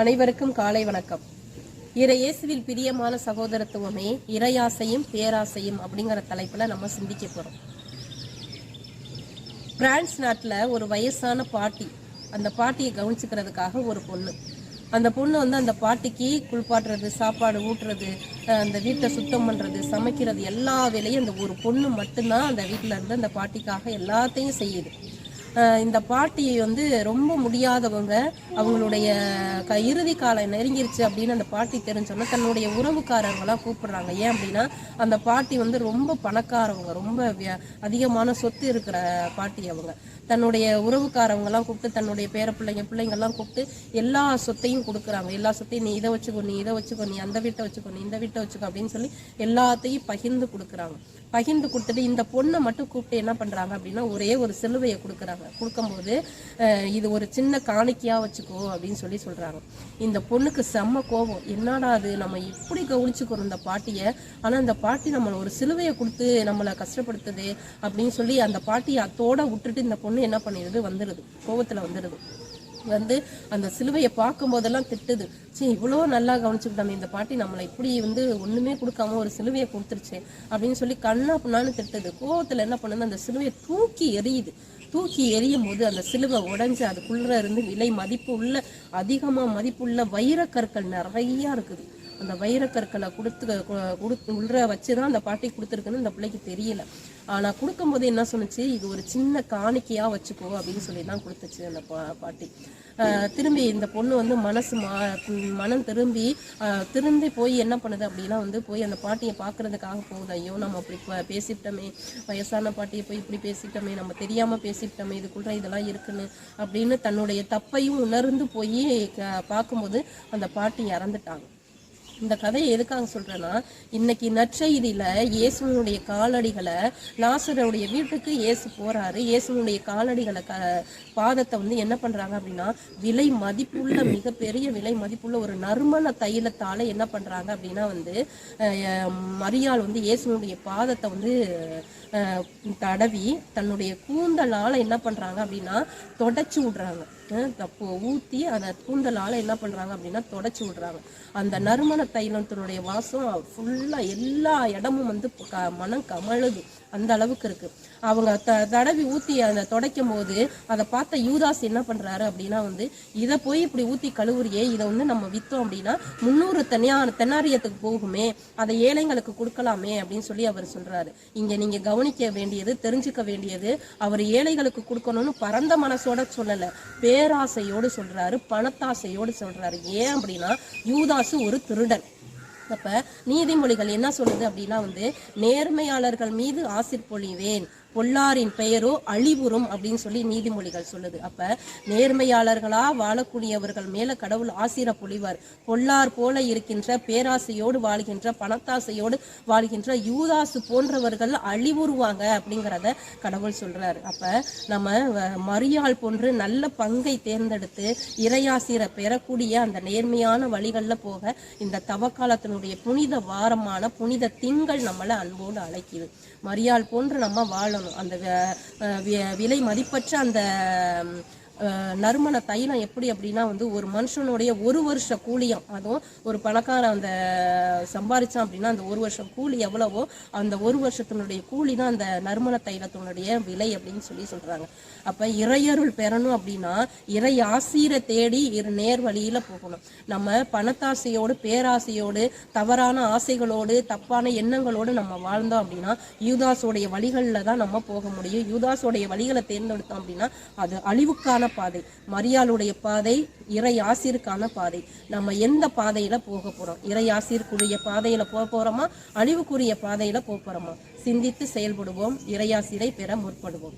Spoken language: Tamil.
அனைவருக்கும் காலை வணக்கம். இறையேசுவில் பிரியமான சகோதரத்துவமே இறையாசையும் பேராசையும் அப்படிங்கிற தலைப்பில் நம்ம சிந்திக்க போகிறோம் பிரான்ஸ் நாட்டில் ஒரு வயசான பாட்டி அந்த பாட்டியை கவனிச்சுக்கிறதுக்காக ஒரு பொண்ணு. அந்த பொண்ணு வந்து அந்த பாட்டிக்கு குளிப்பாட்டுறது சாப்பாடு ஊட்டுறது அந்த வீட்டை சுத்தம் பண்ணுறது சமைக்கிறது எல்லா வேலையும் அந்த ஒரு பொண்ணு மட்டும்தான் அந்த வீட்டில் இருந்து அந்த பாட்டிக்காக எல்லாத்தையும் செய்யுது. இந்த பாட்டியை வந்து ரொம்ப முடியாதவங்க அவங்களுடைய க இறுதி காலம் நெருங்கிருச்சு அப்படின்னு அந்த பாட்டி தெரிஞ்சோன்னா தன்னுடைய உறவுக்காரங்களாம் கூப்பிடுறாங்க. ஏன் அப்படின்னா அந்த பாட்டி வந்து ரொம்ப பணக்காரவங்க ரொம்ப விய- அதிகமான சொத்து இருக்கிற பாட்டி அவங்க. தன்னுடைய உறவுக்காரவங்கெல்லாம் கூப்பிட்டு தன்னுடைய பேர பிள்ளைங்க பிள்ளைங்கெல்லாம் கூப்பிட்டு எல்லா சொத்தையும் கொடுக்குறாங்க. எல்லா சொத்தையும் நீ இதை வச்சுக்கோ நீ இதை வச்சுக்கோ நீ அந்த வீட்டை வச்சுக்கோ நீ இந்த வீட்டை வச்சுக்கோ அப்படின்னு சொல்லி எல்லாத்தையும் பகிர்ந்து கொடுக்குறாங்க. பகிர்ந்து கொடுத்துட்டு இந்த பொண்ணை மட்டும் கூப்பிட்டு என்ன பண்றாங்க அப்படின்னா ஒரே ஒரு சிலுவையை கொடுக்குறாங்க. கொடுக்கும்போது இது ஒரு சின்ன காணிக்கையா வச்சுக்கோ அப்படின்னு சொல்லி சொல்றாங்க. இந்த பொண்ணுக்கு செம்ம கோபம். என்னடா அது நம்ம இப்படி கவனிச்சுக்கிறோம் இந்த பாட்டியை. ஆனா இந்த பாட்டி நம்மளை ஒரு சிலுவையை கொடுத்து நம்மளை கஷ்டப்படுத்துது அப்படின்னு சொல்லி அந்த பாட்டியை அத்தோட விட்டுட்டு இந்த பொண்ணு என்ன பண்ணிடுது வந்துடுது கோபத்தில் வந்துடுது வந்து அந்த சிலுவையை பார்க்கும் போதெல்லாம் திட்டுது. சரி இவ்வளோ நல்லா கவனிச்சுக்கிட்டாமே இந்த பாட்டி நம்மளை இப்படி வந்து ஒண்ணுமே கொடுக்காம ஒரு சிலுவையை கொடுத்துருச்சு அப்படின்னு சொல்லி கண்ணா புண்ணான்னு திட்டுது. கோவத்துல என்ன பண்ணுது அந்த சிலுவையை தூக்கி எரியுது தூக்கி எரியும் போது அந்த சிலுவை உடைஞ்சு அதுக்குள்ளே இருந்து விலை மதிப்பு உள்ள அதிகமா மதிப்புள்ள வைரக்கற்கள் நிறையா இருக்குது. அந்த வைரக்கற்களை கொடுத்து கொடுத்து உள்ள வச்சுதான் அந்த பாட்டி கொடுத்துருக்குன்னு அந்த பிள்ளைக்கு தெரியல. ஆனா கொடுக்கும்போது என்ன சொன்னுச்சு? இது ஒரு சின்ன காணிக்கையா வச்சுக்கோ அப்படின்னு சொல்லி தான் கொடுத்துச்சு அந்த பா- பாட்டி. திரும்பி இந்த பொண்ணு வந்து மனசு மா மனம் திரும்பி திரும்பி போய் என்ன பண்ணுது அப்படின்னா வந்து போய் அந்த பாட்டியை பார்க்கறதுக்காக போகுது. ஐயோ நம்ம அப்படி ப- பேசிவிட்டோமே வயசான பாட்டியை போய் இப்படி பேசிட்டோமே. நம்ம தெரியாமல் பேசிவிட்டோமே இதுக்குள்ள இதெல்லாம் இருக்குன்னு அப்படின்னு தன்னுடைய தப்பையும் உணர்ந்து போய் க- பார்க்கும்போது அந்த பாட்டி இறந்துட்டாங்க. இந்த கதையை எதுக்காக சொல்றேன்னா இன்னைக்கு நற்செய்தியில இயேசுனுடைய காலடிகளை லாசருடைய வீட்டுக்கு இயேசு போறாரு. இயேசுனுடைய காலடிகளை க பாதத்தை வந்து என்ன பண்றாங்க அப்படின்னா விலை மதிப்புள்ள மிகப்பெரிய விலை மதிப்புள்ள ஒரு நறுமண தைலத்தால என்ன பண்றாங்க அப்படின்னா வந்து மரியாள் வந்து இயேசுனுடைய பாதத்தை வந்து தடவி தன்னுடைய கூந்தலால என்ன பண்றாங்க அப்படின்னா தொடச்சு விடுறாங்க. தப்பு ஊத்தி அதை கூந்தலால என்ன பண்றாங்க அப்படின்னா தொடச்சி விடுறாங்க. அந்த நறுமண தைலத்தினுடைய வாசம் ஃபுல்லா எல்லா இடமும் வந்து க- மனம் கமழுது. அந்த அளவுக்கு இருக்கு. அவங்க த தடவி ஊத்தி அந்த துடைக்கும் போது அதை பார்த்த யூதாஸ் என்ன பண்றாரு அப்படின்னா வந்து இதை போய் இப்படி ஊத்தி கழுவுறியே இதை வந்து நம்ம வித்தோம் அப்படின்னா முந்நூறு தனியா தென்னாரியத்துக்கு போகுமே அதை ஏழைங்களுக்கு கொடுக்கலாமே அப்படின்னு சொல்லி அவர் சொல்றாரு. இங்க நீங்க கவனிக்க வேண்டியது தெரிஞ்சுக்க வேண்டியது அவர் ஏழைகளுக்கு கொடுக்கணும்னு பரந்த மனசோட சொல்லல. பேராசையோடு சொல்றாரு பணத்தாசையோடு சொல்றாரு. ஏன் அப்படின்னா யூதாசு ஒரு திருடன். அப்ப நீதிமொழிகள் என்ன சொல்லுது அப்படின்னா வந்து நேர்மையாளர்கள் மீது ஆசிர் பொழிவேன் பொல்லாரின் பெயரோ அழிவுறும் அப்படின்னு சொல்லி நீதிமொழிகள் சொல்லுது. அப்ப நேர்மையாளர்களா வாழக்கூடியவர்கள் மேல கடவுள் ஆசிர பொழிவார் பொல்லார் போல இருக்கின்ற பேராசையோடு வாழ்கின்ற பணத்தாசையோடு வாழ்கின்ற யூதாசு போன்றவர்கள் அழிவுறுவாங்க அப்படிங்கிறத கடவுள் சொல்றாரு. அப்ப நம்ம வ- மரியாள் போன்று நல்ல பங்கை தேர்ந்தெடுத்து இறையாசிரை பெறக்கூடிய அந்த நேர்மையான வழிகளில் போக இந்த தவக்காலத்தினுடைய புனித வாரமான புனித திங்கள் நம்மளை அன்போடு அழைக்குது. மரியாள் போன்று நம்ம வாழணும். அந்த வ- விலை மதிப்பற்ற அந்த நறுமண தைலம் எப்படி அப்படின்னா வந்து ஒரு மனுஷனுடைய ஒரு வருஷ கூலியம். அதுவும் ஒரு பணக்காரன் அந்த சம்பாரிச்சான் அப்படின்னா அந்த ஒரு வருஷம் கூலி எவ்வளவோ அந்த ஒரு வருஷத்தினுடைய கூலி தான் அந்த நறுமண தைலத்தினுடைய விலை அப்படின்னு சொல்லி சொல்றாங்க. அப்ப இறையருள் பெறணும் அப்படின்னா இறை ஆசீரை தேடி இரு நேர் வழியில போகணும். நம்ம பணத்தாசையோடு பேராசையோடு தவறான ஆசைகளோடு தப்பான எண்ணங்களோடு நம்ம வாழ்ந்தோம் அப்படின்னா யூதாஸோடைய வழிகளில் தான் நம்ம போக முடியும். யூதாஸோடைய வழிகளை தேர்ந்தெடுத்தோம் அப்படின்னா அது அழிவுக்கான பாதை மரியாளுடைய பாதை இறை ஆசிருக்கான பாதை. நம்ம எந்த பாதையில போக போறோம்? இறை ஆசிற்குரிய பாதையில போக போறோமா? அழிவுக்குரிய பாதையில போக போறோமா? சிந்தித்து செயல்படுவோம் இறையாசிரை பெற முற்படுவோம்.